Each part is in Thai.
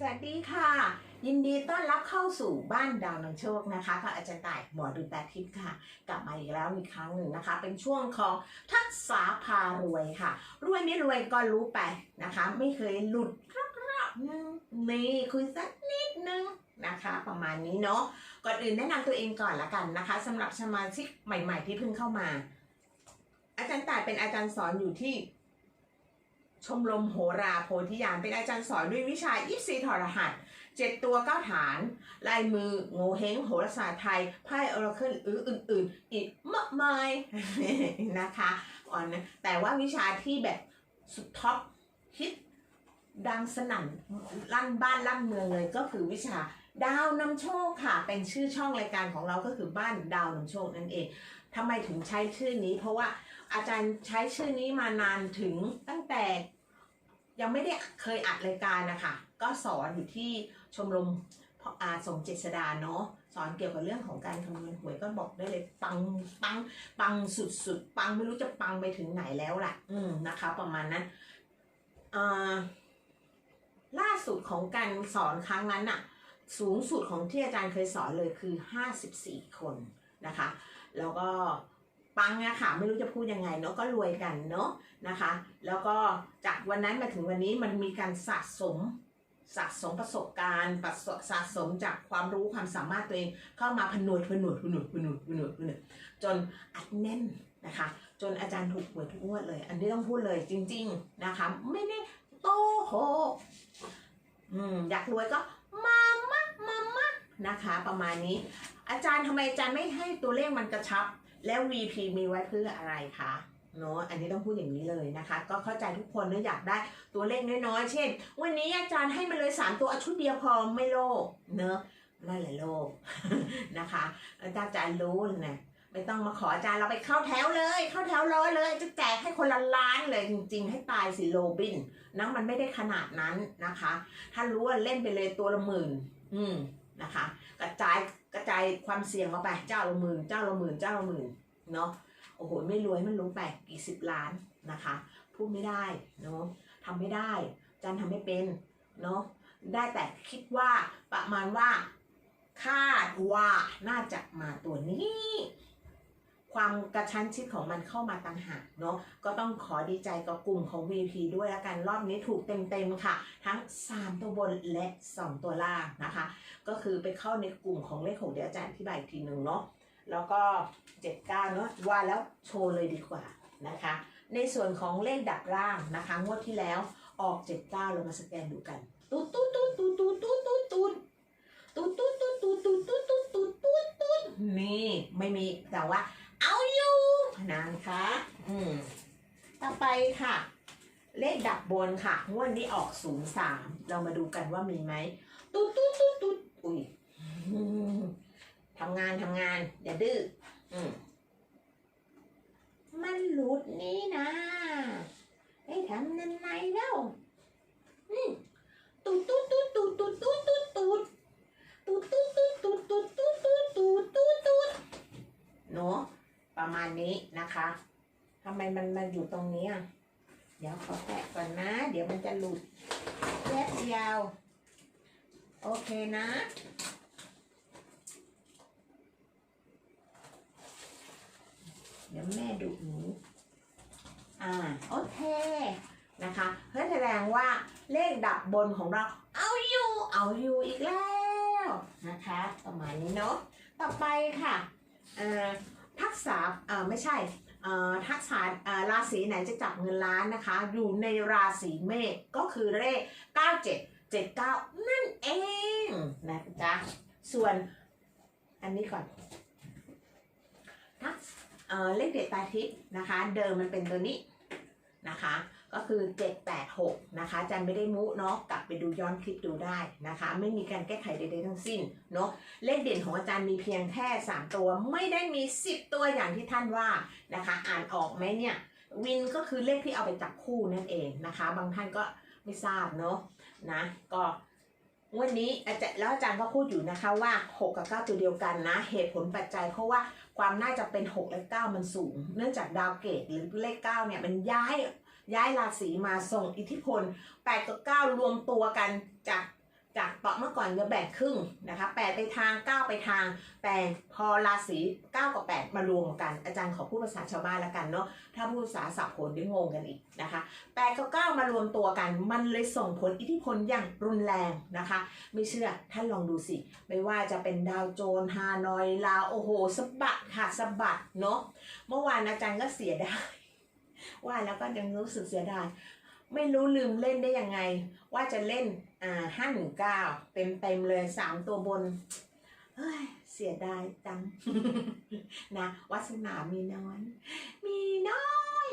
สวัสดีค่ะ ยินดีต้อนรับเข้าสู่บ้านดาวนำโชคนะคะกับอาจารย์ต่ายหมอดูแปดทิพย์ค่ะ กลับมาอีกแล้วอีกครั้งหนึ่งนะคะ เป็นช่วงของทักษะพารวยค่ะ รวยไม่รวยก็รู้ไปนะคะ ไม่เคยหลุดรอบๆนึงนี่คุยสักนิดนึงนะคะประมาณนี้เนาะก่อนอื่นแนะนำตัวเองก่อนละกันนะคะสำหรับสมาชิกใหม่ ๆ ที่เพิ่งเข้ามา อาจารย์ต่ายเป็นอาจารย์สอนอยู่ที่ ชมรมโหราโพธิญาณเป็นอาจารย์สอนด้วยวิชายิปซีถอดรหัสเจ็ดตัวเก้าฐาน ลายมือโงเฮงโหราศาสตร์ไทยไพ่ออราเคิลอืออื่นๆ อีกมากมายนะคะอ่อนนะแต่ว่าวิชาที่แบบสุดท็อปฮิตดังสนั่นลั่นบ้านลั่นเมืองเลยก็คือวิชาดาวนำโชคค่ะ เป็นชื่อช่องรายการของเราก็คือบ้านดาวนำโชคนั่นเองทำไมถึงใช้ชื่อนี้ เพราะว่า อาจารย์ใช้ชื่อนี้มานานถึงตั้งแต่ยังไม่ได้เคยอัดรายการนะคะ ก็สอนอยู่ที่ชมรมอาสมเจษดาเนาะสอนเกี่ยวกับเรื่องของการคำนวณหวยก็บอกได้เลยปังปังปังสุดๆปังไม่รู้จะปังไปถึงไหนแล้วล่ะ อืมนะคะ ประมาณนั้นอ่าล่าสุดของการสอนครั้งนั้นน่ะสูงสุดของที่อาจารย์เคยสอนเลยคือ 54 คนนะคะ แล้วก็ ปังอะค่ะ ไม่รู้จะพูดยังไงเนาะก็รวยกันเนาะนะคะ แล้วก็จากวันนั้นมาถึงวันนี้มันมีการสะสมสะสมประสบการณ์ประสสะสมจากความรู้ความสามารถตัวเองเข้ามาผนวดผนวดผนวดผนวดผนวดผนวดจนอัดแน่นนะคะ จนอาจารย์ถูกหวยทุกงวดเลย อันนี้ต้องพูดเลยจริง ๆนะคะ ไม่ได้โตโหอืมอยากรวยก็มามามามานะคะ ประมาณนี้ อาจารย์ทำไมอาจารย์ไม่ให้ตัวเลขมันกระชับ แล้ว VP มีไว้เพื่ออะไรคะเนาะอันนี้ต้องพูดอย่างนี้เลยนะคะ ก็เข้าใจทุกคนนะอยากได้ตัวเลขน้อยๆ เช่น วันนี้อาจารย์ให้มาเลย 3 ตัวชุดเดียวพอไม่โลภเนอะนั่หละโลภนะคะอาจารย์จารู้นะไม่ต้องมาขออาจารย์เราไปเข้าแถวเลย เข้าแถวรอเลย จะแจกให้คนละล้านเลยจริงๆ ให้ตายสิโลบินนะมันไม่ได้ขนาดนั้นนะคะ ถ้ารู้ว่าเล่นไปเลยตัวละหมื่น อืมนะคะ กระจาย จายความเสี่ยงเอาไปเจ้าละหมื่นเจ้าละหมื่นเจ้าละหมื่นเนาะโอ้โหไม่รวยมันรู้ไปกี่สิบล้านนะคะพูดไม่ได้เนาะทำไม่ได้จันทำไม่เป็นเนาะได้แต่คิดว่าประมาณว่าคาดว่าน่าจะมาตัวนี้ ความกระชั้นชิดของมันเข้ามาต่างหากเนาะก็ต้องขอดีใจกับกลุ่มของ VP ด้วยล้วกันรอบนี้ถูกเต็มๆค่ะ ทั้ง 3 ตัวบนและ 2 ตัวล่างนะคะ ก็คือไปเข้าในกลุ่มของเลขหกเดี๋ยวอาจารย์อธิบายอีกทีหนึ่งเนาะแล้วก็ 79เนาะว่าแล้วโชว์เลยดีกว่านะคะ ในส่วนของเลขดับล่างนะคะ งวดที่แล้วออก 79เรามาสแกนดูกันตุ๊ดตุ๊ดตุ๊ดตุ๊ดตุ๊ดตุ๊ดตุ๊ดตุ๊ดตุ๊ดตุ๊ดตุ๊ดตุ๊ดตุ๊ดตุ๊ดตุ๊ดตุ๊ดตุ๊ดตุ๊ดนี่ไม่มีแต่ว่า เอาอยู่นะคะอืมต่อไปค่ะ เลขดับบนค่ะ งวดนี้ออก03เรามาดูกันว่ามีไหมตุ๊ดตุ๊ดตุ๊ดตุ๊ดอุ้ยทำงานทำงาน อย่าดื้ออืมมันหลุดนี่นะให้ทำนัน ไมมันมาอยู่ตรงนี้อะ เดี๋ยวขอแตะก่อนนะ เดี๋ยวมันจะหลุดแยบเดียว โอเคนะ เดี๋ยวแม่ดุหนูอ่า โอเคนะคะเพื่อแสดงว่าเลขดับบนของเรา เอาอยู่ เอาอยู่อีกแล้วนะคะ ประมาณนี้เนาะ ต่อไปค่ะ อ่อทักษะอ่อไม่ใช่ ทักษะราศีไหนจะจับเงินล้านนะคะ อยู่ในราศีเมษก็คือเลข 97 79 นั่นเองนะจ๊ะส่วนอันนี้ก่อนทักษเเลขเด็ดตาทิพย์นะคะ เดิมมันเป็นตัวนี้นะคะ ก็คือ 786 นะคะอาจันไม่ได้มุเนาะกลับไปดูย้อนคลิปดูได้นะคะ ไม่มีการแก้ไขใดๆทั้งสิ้นเนาะเลขเด่นของอาจารย์มีเพียงแค่ 3 ตัว ไม่ได้มี 10 ตัวอย่างที่ท่านว่านะคะ อ่านออกไหมเนี่ยวินก็คือเลขที่เอาไปจับคู่นั่นเองนะคะ บางท่านก็ไม่ทราบเนาะนะก็วันนี้อาจารย์แล้วอาจารย์ก็พูดอยู่นะคะว่า 6 กับ 9 ตัวเดียวกันนะ เหตุผลปัจจัยเพราะว่าความน่าจะเป็น 6 และ 9 มันสูง เนื่องจากดาวเกตหรือเลข 9 เนี่ยมันย้าย ย้ายราศีมาส่งอิทธิพล8กับ9รวมตัวกันจากจากเปาะเมื่อก่อนจะแบ่งครึ่งนะคะแปดไปทางเก้าไปทาง แต่พอราศีเก้ากับแปดมารวมกัน อาจารย์ขอพูดภาษาชาวบ้านล้วกันเนาะถ้าพูดภาษาสับผลได้งงกันอีกนะคะแปดกับเก้ามารวมตัวกัน มันเลยส่งผลอิทธิพลอย่างรุนแรงนะคะ ไม่เชื่อท่านลองดูสิ ไม่ว่าจะเป็นดาวโจนฮานอยลาวโอโหสะบัดค่ะสะบัดเนาะเมื่อวานอาจารย์ก็เสียดาย ว่าแล้วก็ยังรู้สึกเสียดายไม่รู้ลืมเล่นได้ยังไง ว่าจะเล่นอ่าห้าหนึ่งเก้าเต็มเต็มเลยสามตัวบนเฮ้ยเสียดายจังนะวาสนามีน้อย มีน้อย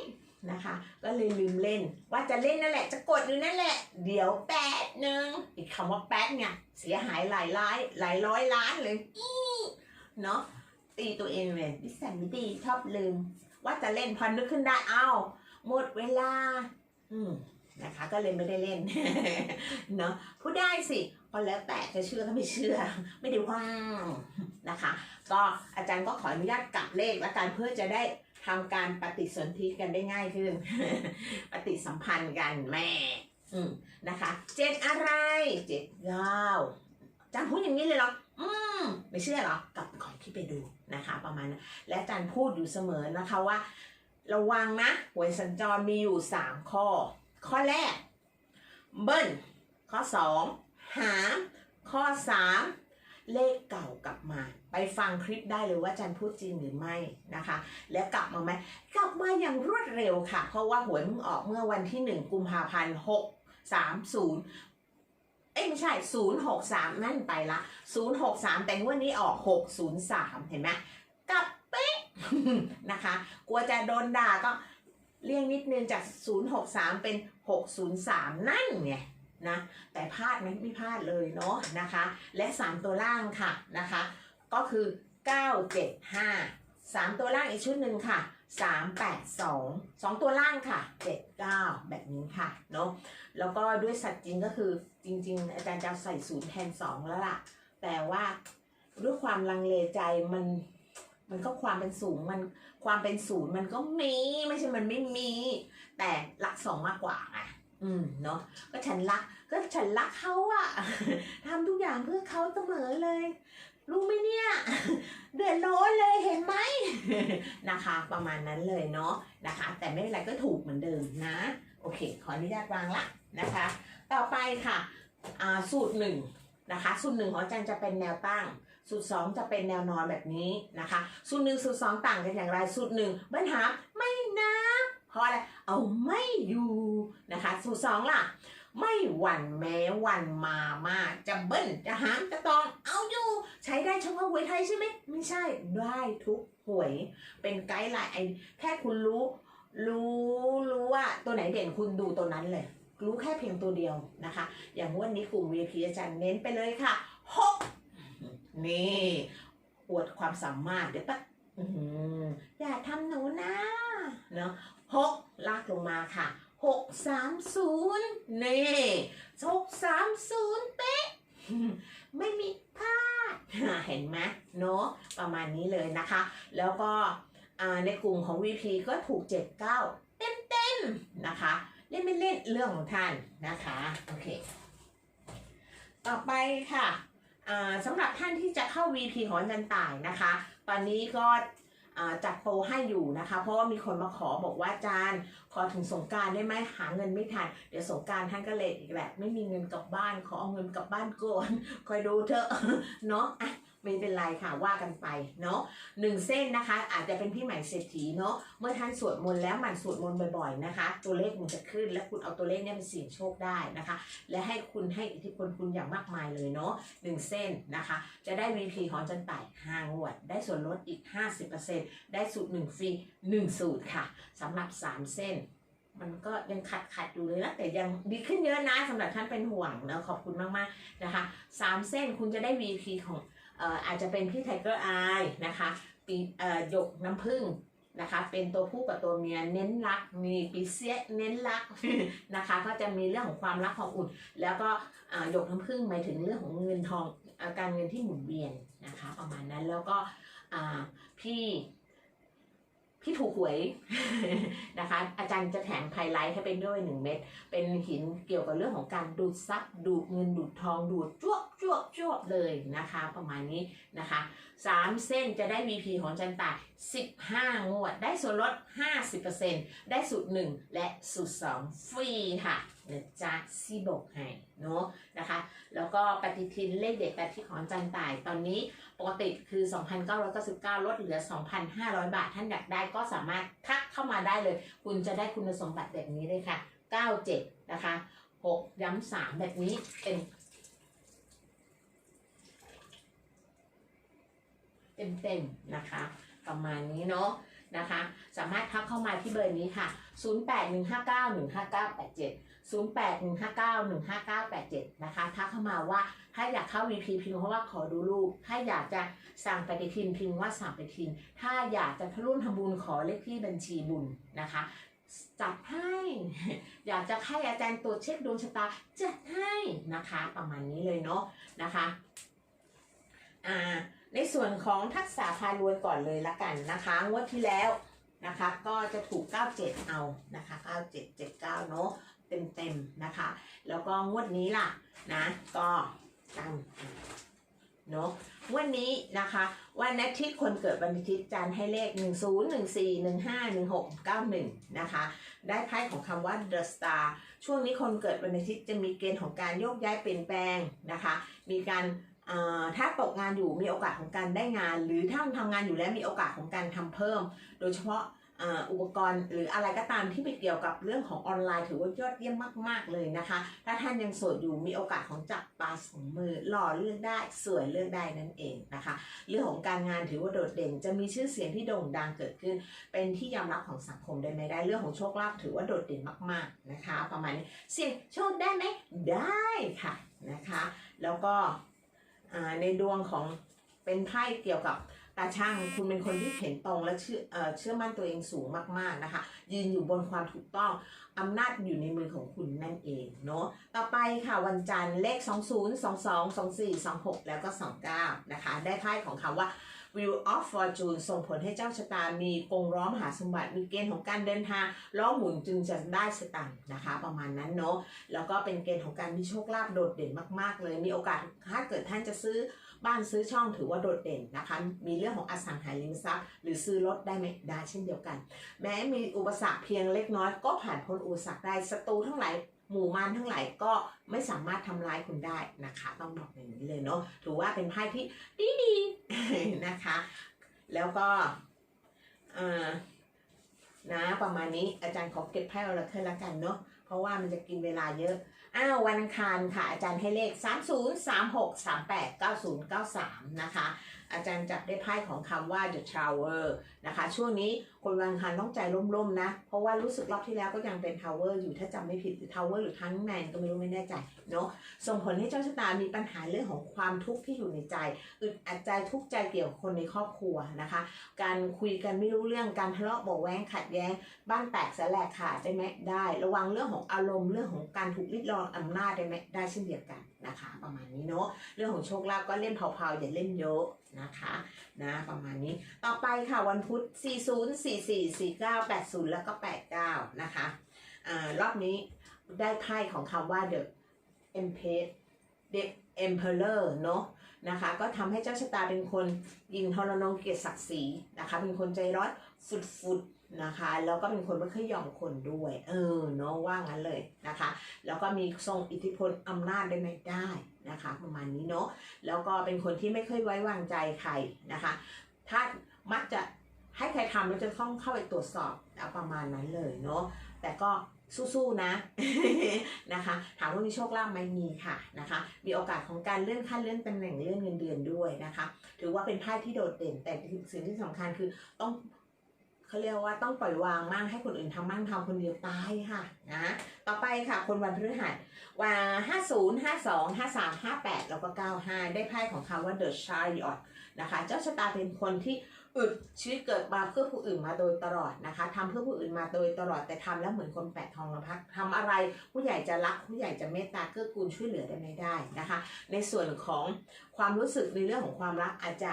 นะคะ ก็เลยลืมเล่น ว่าจะเล่นนั่นแหละ จะกดอยู่นั่นแหละ เดี๋ยวแป๊ดหนึ่งอีกคำว่าแป๊ดเนี่ยเสียหายหลายล้านหลายร้อยล้านเลยอีเนาะตีตัวเองเลยดิสันไม่ดีชอบลืม ว่าจะเล่นพอนึกขึ้นได้เอ้าหมดเวลา อืมนะคะ ก็เลยไม่ได้เล่นเนาะพูดได้สิก็แล้วแต่จะเชื่อก็ไม่เชื่อ ไม่ได้ว่างนะคะ ก็อาจารย์ก็ขออนุญาตกลับเลขและกันเพื่อจะได้ทำการปฏิสนธิกันได้ง่ายขึ้น ปฏิสัมพันธ์กันแม่อืมนะคะ เจ็ดอะไร เจ็ดเก้าอาจารย์พูดอย่างนี้เลยเหรอ อืม ไม่เชื่อเหรอกลับก่อนที่ไปดูนะคะ ประมาณนั้นและอาจารย์พูดอยู่เสมอนะคะว่า ระวังนะหวยสัญจรมีอยู่สามข้อ ข้อแรก เบิ้ลข้อสองหา ข้อสามเลขเก่ากลับมา ไปฟังคลิปได้เลยว่าจันพูดจริงหรือไม่นะคะ แล้วกลับมาไหมกลับมาอย่างรวดเร็วค่ะ เพราะว่าหวยมึงออกเมื่อวันที่หนึ่งกุมภาพันธ์หกสามศูนย์ เอ้ยไม่ใช่ศูนย์หกสามนั่นไปละศูนย์หกสามแต่งวดนี้ออกหกศูนย์สามเห็นไหมกลับเป๊ะนะคะ กลัวจะโดนด่าก็เลี่ยงนิดนึงจาก 063 เป็น 603 นั่นไงนะ แต่พลาดไหมไม่พลาดเลยเนาะนะคะ และ 3 ตัวล่างค่ะนะคะ ก็คือ 975 3 ตัวล่างอีกชุดหนึ่งค่ะ 382 2ตัวล่างค่ะ79แบบนี้ค่ะเนาะแล้วก็ด้วยสัตว์จริงก็คือจริง ๆ อาจารย์จะใส่ศูนย์แทน2แล้วล่ะ แต่ว่าด้วยความลังเลใจมันมันก็ความเป็นสูงมันความเป็นศูนย์มันก็มีไม่ใช่มันไม่มี แต่รักสองมากกว่าไงอืมเนาะก็ฉันรักก็ฉันรักเขาอะทำทุกอย่างเพื่อเขาเสมอเลย รู้ไหมเนี่ย เดือดร้อนเลยเห็นไหมนะคะ ประมาณนั้นเลยเนาะนะคะ แต่ไม่เป็นไรก็ถูกเหมือนเดิมนะ โอเค ขออนุญาตวางละนะคะ ต่อไปค่ะอ่าสูตรหนึ่งนะคะ สูตรหนึ่งของอาจารย์จะเป็นแนวตั้ง สูตรสองจะเป็นแนวนอนแบบนี้นะคะ สูตรหนึ่งสูตรสองต่างกันอย่างไร สูตรหนึ่งเบิ้ลหาไม่นับเพราะอะไรเอาไม่อยู่นะคะ สูตรสองล่ะ ไม่หวั่นแม้วันมามาจะเบิ้ลจะหามจะตองเอาอยู่ใช้ได้เฉพาะหวยไทยใช่ไหมไม่ใช่ได้ทุกหวย เป็นไกด์ไลน์ไอแค่คุณรู้ รู้รู้ว่าตัวไหนเด่นคุณดูตัวนั้นเลย รู้แค่เพียงตัวเดียวนะคะ อย่างวันนี้กลุ่ม VIP อาจารย์เน้นไปเลยค่ะหกนี่อวดความสามารถเดี๋ยวปะอื้อหืออย่าทำหนูนะเนาะหกลากลงมาค่ะ หกสามศูนย์นี่หกสามศูนย์เป๊ะ ไม่มีพลาด เห็นไหมเนาะประมาณนี้เลยนะคะ แล้วก็ในกลุ่มของ VP ก็ถูก 79 เต็มๆนะคะ เล่นไม่เล่นเรื่องของท่านนะคะ โอเค ต่อไปค่ะสำหรับท่านที่จะเข้า VP ของอาจารย์ต่ายนะคะ ตอนนี้ก็ จัดโปรให้อยู่นะคะ เพราะว่ามีคนมาขอบอกว่าอาจารย์ขอถึงสงการได้ไหมหาเงินไม่ทันเดี๋ยวสงการท่านก็เลยอีกแหละไม่มีเงินกลับบ้าน ขอเอาเงินกลับบ้านก่อนคอยดูเถอะเนาะอะ ไม่เป็นไรค่ะว่ากันไปเนาะหนึ่งเส้นนะคะ อาจจะเป็นพี่ใหม่เศรษฐีเนาะเมื่อท่านสวดมนต์แล้วหมั่นสวดมนต์บ่อยๆนะคะ ตัวเลขมันจะขึ้นและคุณเอาตัวเลขเนี้ยไปเสี่ยงโชคได้นะคะ และให้คุณให้อิทธิพลคุณอย่างมากมายเลยเนาะหนึ่งเส้นนะคะ จะได้ VP ของอาจันไต่ห้างวด ได้ส่วนลดอีก 50%ได้สูตร1ฟรี1สูตรค่ะสำหรับ 3 เส้นมันก็ยังขัดขัดอยู่เลยนะแต่ยังดีขึ้นเยอะนะสำหรับท่านเป็นห่วงนะขอบคุณมากๆนะคะ3เส้นคุณจะได้ VP ของ อาจจะเป็นพี่ไทเกอร์อายนะคะปีอ่อหยกน้ำผึ้งนะคะ เป็นตัวผู้กับตัวเมียเน้นรัก มีปีเสียเน้นรักนะคะ ก็จะมีเรื่องของความรักความอุ่น แล้วก็อ่าหยกน้ำผึ้งหมายถึงเรื่องของเงินทองการเงินที่หมุนเวียนนะคะ ประมาณนั้นแล้วก็อ่าพี่ ที่ถูกหวยนะคะ อาจารย์จะแถมไฮไลท์ให้เป็นด้วยหนึ่งเม็ดเป็นหินเกี่ยวกับเรื่องของการดูดซับดูดเงินดูดทองดูดจ้วกจ้วกจ้วกเลยนะคะ ประมาณนี้นะคะสามเส้นจะได้ VP ของอาจันตา15 งวด ได้ส่วนลด 50%ได้สูตร 1 และสูตร 2 ฟรีค่ะนะจ๊ะซีบอกให้เนาะนะคะ แล้วก็ปฏิทินเลขเด็ดปฏิทินของจันตายตอนนี้ปกติคือ 2,999 ลดเหลือ 2,500 บาท ท่านอยากได้ก็สามารถทักเข้ามาได้เลย คุณจะได้คุณสมบัติแบบนี้เลยค่ะ 97 นะคะ 6 ย้ำ3แบบนี้เป็น เต็มๆนะคะ ประมาณนี้เนาะนะคะ สามารถทักเข้ามาที่เบอร์นี้ค่ะ 0815915987 0815915987 นะคะ ทักเข้ามาว่าถ้าอยากเข้า VP พิมพ์เพราะว่าขอดูรูป ถ้าอยากจะสั่งปฏิทินพิมพ์ว่าสั่งปฏิทิน ถ้าอยากจะร่วมทำบุญขอเลขที่บัญชีบุญนะคะจัดให้ อยากจะให้อาจารย์ตรวจเช็คดวงชะตาจัดให้นะคะ ประมาณนี้เลยเนาะนะคะ อ่า ในส่วนของทักษะพารวยก่อนเลยละกันนะคะงวดที่แล้วนะคะก็จะถูก 97 เอานะคะ9779เนาะเต็มๆนะคะ แล้วก็งวดนี้ล่ะนะก็ตั้งเนาะวดนี้นะคะ วันอาทิตย์คนเกิดวันอาทิตย์จันทร์ให้เลข 10 14 15 16 91นะคะ ได้ไพ่ของคำว่า The Star ช่วงนี้คนเกิดวันอาทิตย์จะมีเกณฑ์ของการโยกย้ายเปลี่ยนแปลงนะคะ มีการ ถ้าตกงานอยู่มีโอกาสของการได้งาน หรือถ้าทำงานอยู่แล้วมีโอกาสของการทำเพิ่ม โดยเฉพาะอุปกรณ์หรืออะไรก็ตามที่ไปเกี่ยวกับเรื่องของออนไลน์ถือว่ายอดเยี่ยมมาก ๆ เลยนะคะ ถ้าท่านยังโสดอยู่มีโอกาสของจับปลาสองมือหล่อเลือกได้สวยเลือกได้นั่นเองนะคะ เรื่องของการงานถือว่าโดดเด่น จะมีชื่อเสียงที่โด่งดังเกิดขึ้น เป็นที่ยอมรับของสังคมได้ไหมได้ เรื่องของโชคลาภถือว่าโดดเด่นมาก ๆนะคะ ประมาณนี้เสี่ยงโชคได้ไหมได้ค่ะนะคะ แล้วก็ ในดวงของเป็นไพ่เกี่ยวกับตาช่างคุณเป็นคนที่เห็นตรงและเชื่อเอ่อเชื่อมั่นตัวเองสูงมากๆนะคะ ยืนอยู่บนความถูกต้องอำนาจอยู่ในมือของคุณนั่นเองเนาะต่อไปค่ะวันจันทร์เลข 20 22 24 26 แล้วก็ 29 นะคะ ได้ไพ่ของคำว่า Wheel of Fortune ส่งผลให้เจ้าชะตามีกงล้อมหาสมบัติมีเกณฑ์ของการเดินทางล้อหมุนจึงจะได้สตังค์นะคะ ประมาณนั้นเนาะแล้วก็เป็นเกณฑ์ของการมีโชคลาภโดดเด่นมาก ๆ เลย มีโอกาสถ้าเกิดท่านจะซื้อบ้านซื้อช่องถือว่าโดดเด่นนะคะ มีเรื่องของอสังหาริมทรัพย์ หรือซื้อรถได้ไหมได้เช่นเดียวกัน แม้มีอุปสรรคเพียงเล็กน้อยก็ผ่านพ้นอุปสรรคได้ศัตรูทั้งหลาย หมู่มารทั้งหลายก็ไม่สามารถทำร้ายคุณได้นะคะ ต้องบอกอย่างนี้เลยเนาะถือว่าเป็นไพ่ที่ดีดีๆนะคะ แล้วก็เอ่อนะประมาณนี้อาจารย์ขอเก็บไพ่ออราเคิลละกันเนาะเพราะว่ามันจะกินเวลาเยอะอ้าววันอังคารค่ะ อาจารย์ให้เลข 30 36 38 90 93 นะคะอาจารย์จับได้ไพ่ของคำว่า The Tower นะคะ ช่วงนี้คนวันอังคารต้องใจร่มๆนะ เพราะว่ารู้สึกรอบที่แล้วก็ยังเป็น Tower อยู่ถ้าจำไม่ผิดหรือ Tower หรือทั้งแมนก็ไม่รู้ไม่แน่ใจเนาะส่งผลให้เจ้าชะตามีปัญหาเรื่องของความทุกข์ที่อยู่ในใจอึดอัดใจทุกข์ใจเกี่ยวกับคนในครอบครัวนะคะ การคุยกันไม่รู้เรื่องการทะเลาะเบาะแว้งขัดแย้ง บ้านแตกสลายขาดได้ไหมได้ ระวังเรื่องของอารมณ์เรื่องของการถูกลิดรอนอำนาจได้ไหมได้เช่นเดียวกัน นะคะ ประมาณนี้เนาะเรื่องของโชคลาภก็เล่นเผาๆอย่าเล่นเยอะนะคะนะประมาณนี้ต่อไปค่ะวันพุธ 40 44 49 80 แล้วก็ 89 นะคะอ่ารอบนี้ได้ไพ่ของคำว่า The Empress The Emperor เนาะนะคะก็ทำให้เจ้าชะตาเป็นคนยิงทรนงเกียรติศักดิ์ศรีนะคะเป็นคนใจร้อนฟุดๆ นะคะ แล้วก็เป็นคนไม่เคยยอมคนด้วย เออเนาะว่างั้นเลยนะคะ แล้วก็มีทรงอิทธิพลอำนาจได้ไหมได้นะคะ ประมาณนี้เนาะแล้วก็เป็นคนที่ไม่เคยไว้วางใจใครนะคะ ถ้ามักจะให้ใครทำแล้วจะต้องเข้าไปตรวจสอบเอาประมาณนั้นเลยเนาะแต่ก็สู้ๆนะนะคะ ถามว่ามีโชคลาภไหมมีค่ะนะคะ มีโอกาสของการเลื่อนขั้นเลื่อนตำแหน่งเลื่อนเงินเดือนด้วยนะคะ ถือว่าเป็นไพ่ที่โดดเด่นแต่สิ่งที่สำคัญคือต้อง เขาเรียกว่าต้องปล่อยวางมั่งให้คนอื่นทำมั่งทำคนเดียวตายค่ะนะต่อไปค่ะคนวันพฤหัสวันห้าศูนย์ห้าสองห้าสามห้าแปดแล้วก็เก้าห้าได้ไพ่ของคำว่า The Chariot นะคะ เจ้าชะตาเป็นคนที่อึดชีวิตเกิดมาเพื่อผู้อื่นมาโดยตลอดนะคะทำเพื่อผู้อื่นมาโดยตลอดแต่ทำแล้วเหมือนคนแปดทองละพักทำอะไรผู้ใหญ่จะรักผู้ใหญ่จะเมตตาเกื้อกูลช่วยเหลือได้ไม่ได้นะคะ ในส่วนของความรู้สึกในเรื่องของความรักอาจจะ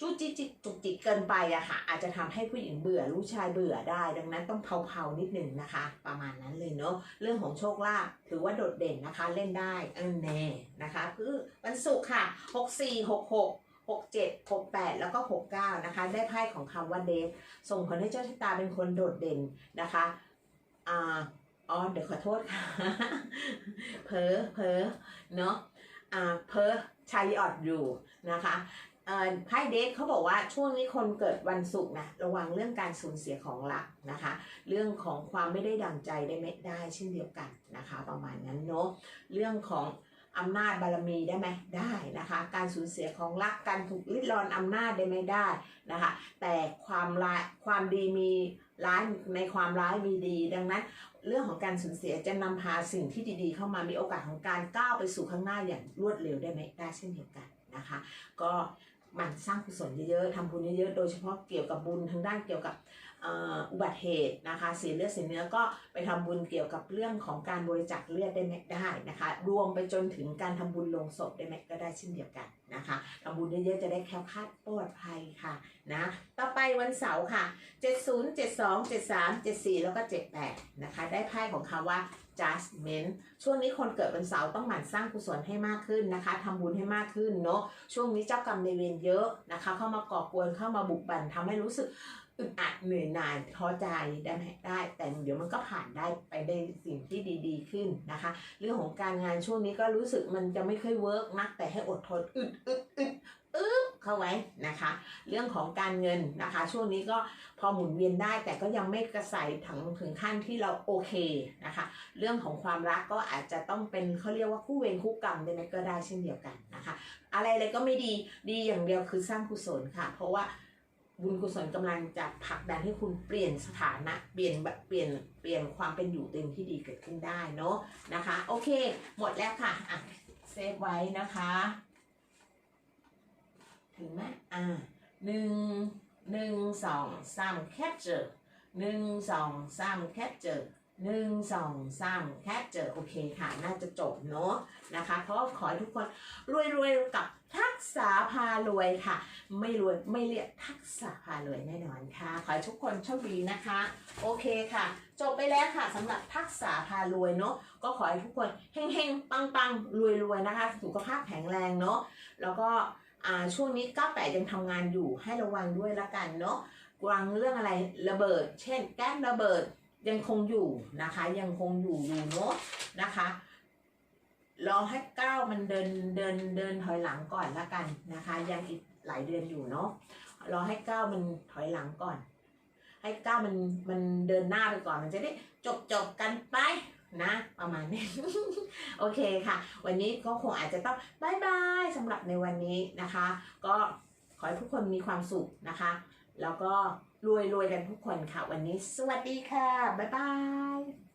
จุกจิกจิกจุกจิกเกินไปอะค่ะ อาจจะทำให้ผู้หญิงเบื่อลูกชายเบื่อได้ ดังนั้นต้องเผาๆนิดหนึ่งนะคะ ประมาณนั้นเลยเนาะเรื่องของโชคลาภถือว่าโดดเด่นนะคะเล่นได้เออแน่นะคะคือวันศุกร์ค่ะ 6 4 6 6 6 7 6 8 แล้วก็ 69 นะคะ ได้ไพ่ของคำว่าเดทส่งผลให้เจ้าชะตาเป็นคนโดดเด่นนะคะอ่าอ๋อเดี๋ยวขอโทษค่ะ เพ้อเพ้อเนาะอ่าเพ้อชัยออดอยู่นะคะ ไพ่เดทเขาบอกว่าช่วงนี้คนเกิดวันศุกร์นะระวังเรื่องการสูญเสียของรักนะคะ เรื่องของความไม่ได้ดังใจได้ไม่ได้เช่นเดียวกันนะคะ ประมาณนั้นเนาะเรื่องของอำนาจบารมีได้ไหมได้นะคะ การสูญเสียของรักการถูกลิดรอนอำนาจได้ไม่ได้นะคะ แต่ความร้ายความดีมีร้ายในความร้ายมีดี ดังนั้น เรื่องของการสูญเสียจะนำพาสิ่งที่ดีๆ เข้ามามีโอกาสของการก้าวไปสู่ข้างหน้าอย่างรวดเร็วได้ไหมได้เช่นเดียวกันนะคะ ก็ หมันสร้างกุศลเยอะๆทำบุญเยอะๆ โดยเฉพาะเกี่ยวกับบุญทางด้านเกี่ยวกับอุบัติเหตุนะคะเสียเลือดเสียเนื้อก็ไปทำบุญเกี่ยวกับเรื่องของการบริจาคเลือดได้ไหมได้นะคะ รวมไปจนถึงการทำบุญลงศพได้ไหมก็ได้เช่นเดียวกันนะคะทำบุญเยอะๆจะได้แคล้วคลาดปลอดภัยค่ะนะต่อไปวันเสาร์ค่ะ 70 72 73 74 แล้วก็ 78นะคะได้ไพ่ของคำว่า judgment ช่วงนี้คนเกิดวันเสาร์ต้องหมั่นสร้างกุศลให้มากขึ้นนะคะทำบุญให้มากขึ้นเนาะช่วงนี้เจ้ากรรมในเวรเยอะนะคะ เข้ามาก่อกวนเข้ามาบุกบั่นทำให้รู้สึกอึดอัดเหนื่อยหน่ายท้อใจได้ไหมได้ แต่เดี๋ยวมันก็ผ่านได้ไปได้สิ่งที่ดีๆขึ้นนะคะ เรื่องของการงานช่วงนี้ก็รู้สึกมันจะไม่ค่อยเวิร์กนักแต่ให้อดทนอึดอึดอึดอึด เข้าไว้นะคะ เรื่องของการเงินนะคะ ช่วงนี้ก็พอหมุนเวียนได้แต่ก็ยังไม่กระใสถึงถึงขั้นที่เราโอเคนะคะ เรื่องของความรักก็อาจจะต้องเป็นเขาเรียกว่าคู่เวรคู่กรรมได้ไหมก็ได้เช่นเดียวกันนะคะ อะไรอะไรก็ไม่ดีดีอย่างเดียวคือสร้างกุศลค่ะ เพราะว่าบุญกุศลกำลังจะผลักดันให้คุณเปลี่ยนสถานะเปลี่ยนแบบเปลี่ยนเปลี่ยนความเป็นอยู่เต็มที่ดีเกิดขึ้นได้เนาะนะคะ โอเค หมดแล้วค่ะอะเซฟไว้นะคะ ถึงไหมอ่าหนึ่งหนึ่งสองสามแคปเจอร์หนึ่งสองสามแคปเจอร์หนึ่งสองสามแคปเจอโอเคค่ะ น่าจะจบเนาะนะคะ เพราะขอให้ทุกคนรวยๆกับทักษะพารวยค่ะ ไม่รวยไม่เรียกทักษะพารวยแน่นอนค่ะ ขอให้ทุกคนโชคดีนะคะ โอเคค่ะ จบไปแล้วค่ะสำหรับทักษะพารวยเนาะก็ขอให้ทุกคนเฮงๆปังๆรวยๆนะคะ สุขภาพแข็งแรงเนาะแล้วก็ ช่วงนี้98ยังทำงานอยู่ให้ระวังด้วยละกันเนาะกวางเรื่องอะไรระเบิด เช่น แก๊สระเบิดยังคงอยู่นะคะ ยังคงอยู่อยู่เนาะนะคะรอให้ก้าวมันเดินเดินเดินถอยหลังก่อนละกันนะคะ ยังอีกหลายเดือนอยู่เนาะรอให้ก้าวมันถอยหลังก่อน ให้ก้าวมันมันเดินหน้าไปก่อนมันจะได้จบจบกันไป นะประมาณนี้ โอเคค่ะ วันนี้ก็คงอาจจะต้องบายบายสำหรับในวันนี้นะคะ ก็ขอให้ทุกคนมีความสุขนะคะ แล้วก็รวยรวยกันทุกคนค่ะ วันนี้สวัสดีค่ะ บ๊ายบาย